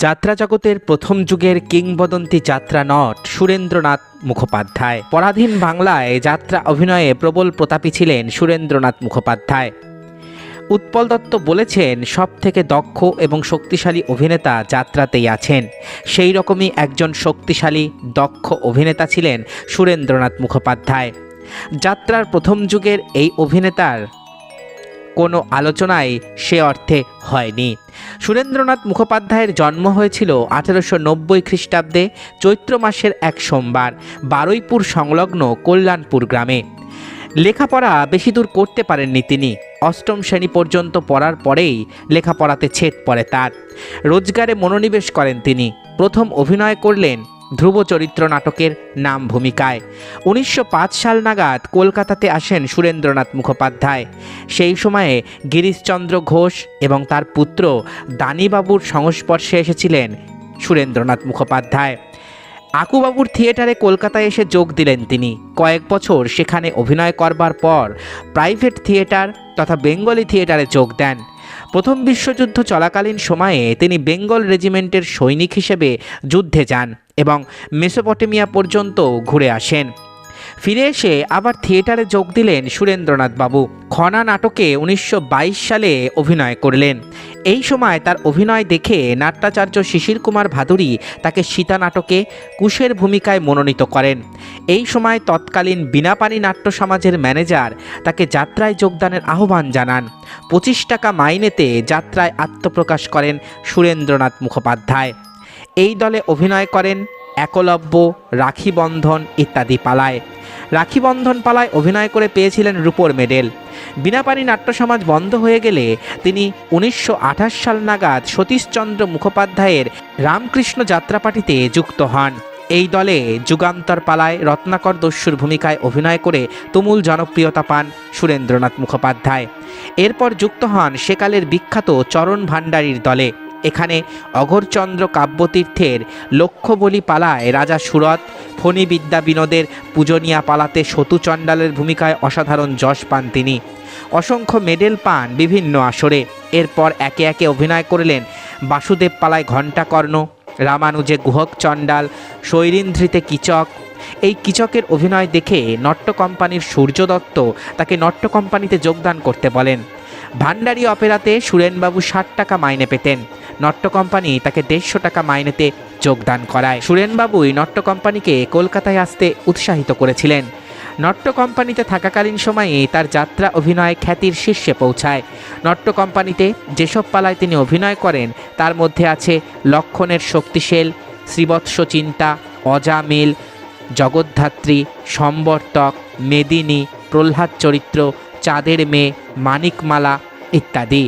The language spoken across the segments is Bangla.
যাত্রা জগতের প্রথম যুগের কিংবদন্তি যাত্রা নট সুরেন্দ্রনাথ মুখোপাধ্যায়। পরাধীন বাংলায় যাত্রা অভিনয়ে প্রবল প্রতাপী ছিলেন সুরেন্দ্রনাথ মুখোপাধ্যায়। উৎপল দত্ত বলেছেন সব থেকে দক্ষ এবং শক্তিশালী অভিনেতা যাত্রাতেই আছেন। সেই রকমই একজন শক্তিশালী, দক্ষ অভিনেতা ছিলেন সুরেন্দ্রনাথ মুখোপাধ্যায়। যাত্রার প্রথম যুগের এই অভিনেতার কোনো আলোচনায় সে অর্থে হয়নি। সুরেন্দ্রনাথ মুখোপাধ্যায়ের জন্ম হয়েছিল আঠেরোশো নব্বই খ্রিস্টাব্দে চৈত্র মাসের এক সোমবার, বারুইপুর সংলগ্ন কল্যাণপুর গ্রামে। লেখাপড়া বেশি দূর করতে পারেননি তিনি। অষ্টম শ্রেণি পর্যন্ত পড়ার পরেই লেখাপড়াতে ছেদ পড়ে তার। রোজগারে মনোনিবেশ করেন তিনি। প্রথম অভিনয় করলেন ধ্রুব চরিত্র নাটকের নাম ভূমিকায়। উনিশশো পাঁচ সাল নাগাদ কলকাতাতে আসেন সুরেন্দ্রনাথ মুখোপাধ্যায়। সেই সময়ে গিরিশচন্দ্র ঘোষ এবং তার পুত্র দানিবাবুর সংস্পর্শে এসেছিলেন সুরেন্দ্রনাথ মুখোপাধ্যায়। আকুবাবুর থিয়েটারে কলকাতায় এসে যোগ দিলেন তিনি। কয়েক বছর সেখানে অভিনয় করবার পর প্রাইভেট থিয়েটার তথা বেঙ্গলি থিয়েটারে যোগ দেন। প্রথম বিশ্বযুদ্ধ চলাকালীন সময়ে তিনি বেঙ্গল রেজিমেন্টের সৈনিক হিসেবে যুদ্ধে যান এবং মেসোপটেমিয়া পর্যন্ত ঘুরে আসেন। ফিরে এসে আবার থিয়েটারে যোগ দিলেন সুরেন্দ্রনাথ বাবু। খনা নাটকে উনিশশো বাইশ সালে অভিনয় করলেন। এই সময় তার অভিনয় দেখে নাট্যাচার্য শিশির কুমার ভাদুরী তাকে সীতা নাটকে কুশের ভূমিকায় মনোনীত করেন। এই সময় তৎকালীন বিনাপানি নাট্য সমাজের ম্যানেজার তাকে যাত্রায় যোগদানের আহ্বান জানান। পঁচিশ টাকা মাইনেতে যাত্রায় আত্মপ্রকাশ করেন সুরেন্দ্রনাথ মুখোপাধ্যায়। এই দলে অভিনয় করেন একলব্য রাখি বন্ধন ইত্যাদি পালায়। রাখি বন্ধন পালায় অভিনয় করে পেয়েছিলেন রূপোর মেডেল। বিনাপানি নাট্য সমাজ বন্ধ হয়ে গেলে তিনি উনিশশো আঠাশ সাল নাগাদ সতীশচন্দ্র মুখোপাধ্যায়ের রামকৃষ্ণ যাত্রাপাটিতে যুক্ত হন। এই দলে যুগান্তর পালায় রত্নাকর দস্যুর ভূমিকায় অভিনয় করে তুমুল জনপ্রিয়তা পান সুরেন্দ্রনাথ মুখোপাধ্যায়। এরপর যুক্ত হন সেকালের বিখ্যাত চরণ ভাণ্ডারীর দলে। এখানে অঘরচন্দ্র কাব্যতীর্থের লক্ষ্যবলী পালায় রাজা সুরত ফণী বিদ্যা বিনোদের পূজনীয়া পালাতে সতু চণ্ডালের ভূমিকায় অসাধারণ যশ পান তিনি। অসংখ্য মেডেল পান বিভিন্ন আসরে। এরপর একে একে অভিনয় করলেন বাসুদেব পালায় ঘণ্টাকর্ণ, রামানুজে গুহক চণ্ডাল, শৈরীন্দ্রিতে কিচক। এই কিচকের অভিনয় দেখে নট্য কোম্পানির সূর্য দত্ত তাকে নট্য কোম্পানিতে যোগদান করতে বলেন। ভান্ডারি অপেরাতে সুরেনবাবু ষাট টাকা মাইনে পেতেন। নট্য কোম্পানি তাকে দেড়শো টাকা মাইনেতে যোগদান করায়। সুরেনবাবুই নট্য কোম্পানিকে কলকাতায় আসতে উৎসাহিত করেছিলেন। নট্য কোম্পানিতে থাকাকালীন সময়ে তার যাত্রা অভিনয় খ্যাতির শীর্ষে পৌঁছায়। নট্য কোম্পানিতে যেসব পালায় তিনি অভিনয় করেন, তার মধ্যে আছে লক্ষণের শক্তিশেল, শ্রীবৎস চিন্তা অজামিল জগদ্ধাত্রী, সম্বর্তক, মেদিনী, প্রহ্লাদ চরিত্র, চাঁদের মেয়ে, মানিকমালা ইত্যাদি।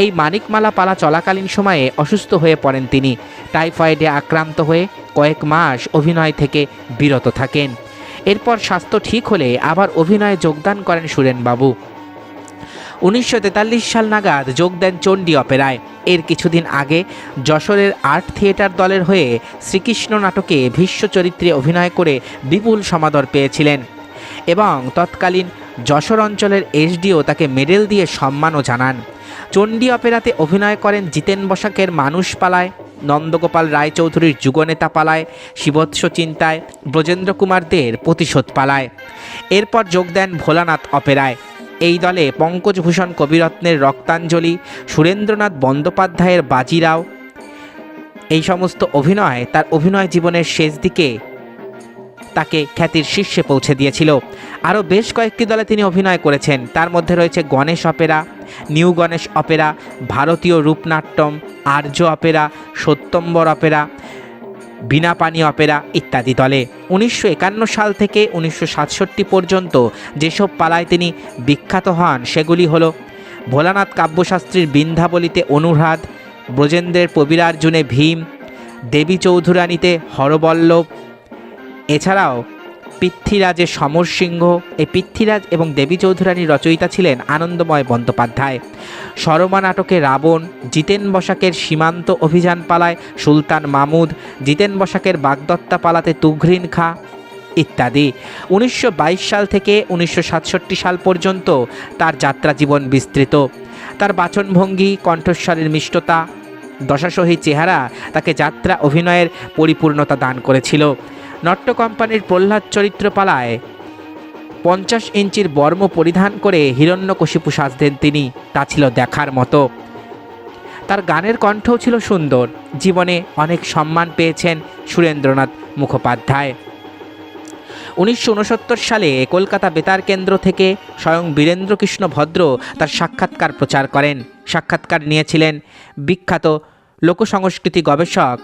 এই মানিকমালা পালা চলাকালীন সময়ে অসুস্থ হয়ে পড়েন তিনি। টাইফয়েডে আক্রান্ত হয়ে কয়েক মাস অভিনয় থেকে বিরত থাকেন। এরপর স্বাস্থ্য ঠিক হলে আবার অভিনয়ে যোগদান করেন সুরেনবাবু উনিশশো তেতাল্লিশ সাল নাগাদ যোগ দেন চণ্ডী অপেরায়। এর কিছুদিন আগে যশোরের আর্ট থিয়েটার দলের হয়ে শ্রীকৃষ্ণ নাটকে ভীষ্ম চরিত্রে অভিনয় করে বিপুল সমাদর পেয়েছিলেন। এবং তৎকালীন যশোর অঞ্চলের এসডিও তাকে মেডেল দিয়ে সম্মানও জানান। চণ্ডী অপেরাতে অভিনয় করেন জিতেন বসাকের মানুষ পালায়, নন্দগোপাল রায়চৌধুরীর যুগনেতা পালায়, শিবৎস চিন্তায় ব্রজেন্দ্র কুমার দের প্রতিশোধ পালায়। এরপর যোগ দেন ভোলানাথ অপেরায়। এই দলে পঙ্কজভূষণ কবিরত্নের রক্তাঞ্জলি, সুরেন্দ্রনাথ বন্দ্যোপাধ্যায়ের বাজিরাও। এই সমস্ত অভিনয় তার অভিনয় জীবনের শেষ দিকে তাকে খ্যাতির শীর্ষে পৌঁছে দিয়েছিল। আরও বেশ কয়েকটি দলে তিনি অভিনয় করেছেন। তার মধ্যে রয়েছে Ganesh opera, new Ganesh opera, Bharatiya Rupnatyam, Arya opera, Satyambar opera, Binapani opera ইত্যাদি দলে। উনিশশো একান্ন সাল থেকে উনিশশো সাতষট্টি পর্যন্ত যেসব পালায় তিনি বিখ্যাত হন সেগুলি হলো ভোলানাথ কাব্যশাস্ত্রীর বৃন্দাবলিতে অনুরাধ, ব্রজেন্দ্রের প্রবীরার্জুনে ভীম, দেবী চৌধুরানীতে হরবল্লভ এছাড়াও, পৃথ্বীরাজের সমর সিংহ, এই পৃথ্বীরাজ এবং দেবী চৌধুরানীর রচয়িতা ছিলেন আনন্দময় বন্দ্যোপাধ্যায়। সরমা নাটকে রাবণ, জিতেন বসাকের সীমান্ত অভিযান পালায় সুলতান মামুদ, জিতেন বসাকের বাগদত্তা পালাতে তুঘ্রিন খা ইত্যাদি। উনিশশো বাইশ সাল থেকে উনিশশো সাতষট্টি সাল পর্যন্ত তার যাত্রা জীবন বিস্তৃত। তার বাচনভঙ্গি, কণ্ঠস্বরের মিষ্টতা, দশাসহী চেহারা তাকে যাত্রা অভিনয়ের পরিপূর্ণতা দান করেছিল। নট্য কোম্পানির প্রহ্লাদ চরিত্রপালায় পঞ্চাশ ইঞ্চির বর্ম পরিধান করে হিরণ্যকশিপু সাজতেন তিনি। তা ছিল দেখার মতো। তার গানের কণ্ঠও ছিল সুন্দর। জীবনে অনেক সম্মান পেয়েছেন সুরেন্দ্রনাথ মুখোপাধ্যায়। উনিশশো উনসত্তর সালে কলকাতা বেতার কেন্দ্র থেকে স্বয়ং বীরেন্দ্রকৃষ্ণ ভদ্র তার সাক্ষাৎকার প্রচার করেন। সাক্ষাৎকার নিয়েছিলেন বিখ্যাত লোকসংস্কৃতি গবেষক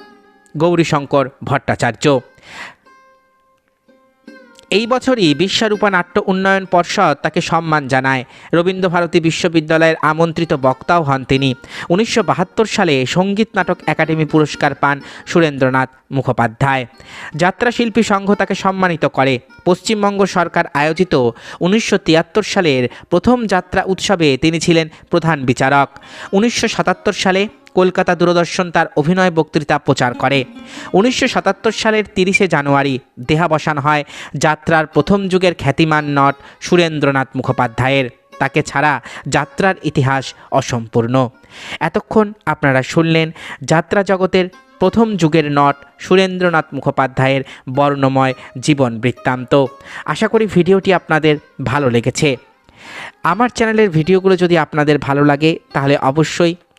গৌরীশঙ্কর ভট্টাচার্য। এই বছরই বিশ্বরূপা নাট্য উন্নয়ন পর্ষদ তাকে সম্মান জানায়। রবীন্দ্রভারতী বিশ্ববিদ্যালয়ের আমন্ত্রিত বক্তাও হন তিনি। উনিশশো বাহাত্তর সালে সংগীত নাটক একাডেমি পুরস্কার পান সুরেন্দ্রনাথ মুখোপাধ্যায়। যাত্রা শিল্পী সংঘ তাকে সম্মানিত করে। পশ্চিমবঙ্গ সরকার আয়োজিত উনিশশো তিয়াত্তর সালের প্রথম যাত্রা উৎসবে তিনি ছিলেন প্রধান বিচারক। উনিশশো সাতাত্তর সালে কলকাতা দূরদর্শন তার অভিনয় বক্তৃতা প্রচার করে। উনিশশো সাতাত্তর সালের তিরিশে জানুয়ারি দেহাবসান হয় যাত্রার প্রথম যুগের খ্যাতিমান নট সুরেন্দ্রনাথ মুখোপাধ্যায়ের। তাকে ছাড়া যাত্রার ইতিহাস অসম্পূর্ণ। এতক্ষণ আপনারা শুনলেন যাত্রা জগতের প্রথম যুগের নট সুরেন্দ্রনাথ মুখোপাধ্যায়ের বর্ণময় জীবন বৃত্তান্ত। আশা করি ভিডিওটি আপনাদের ভালো লেগেছে। আমার চ্যানেলের ভিডিওগুলো যদি আপনাদের ভালো লাগে, তাহলে অবশ্যই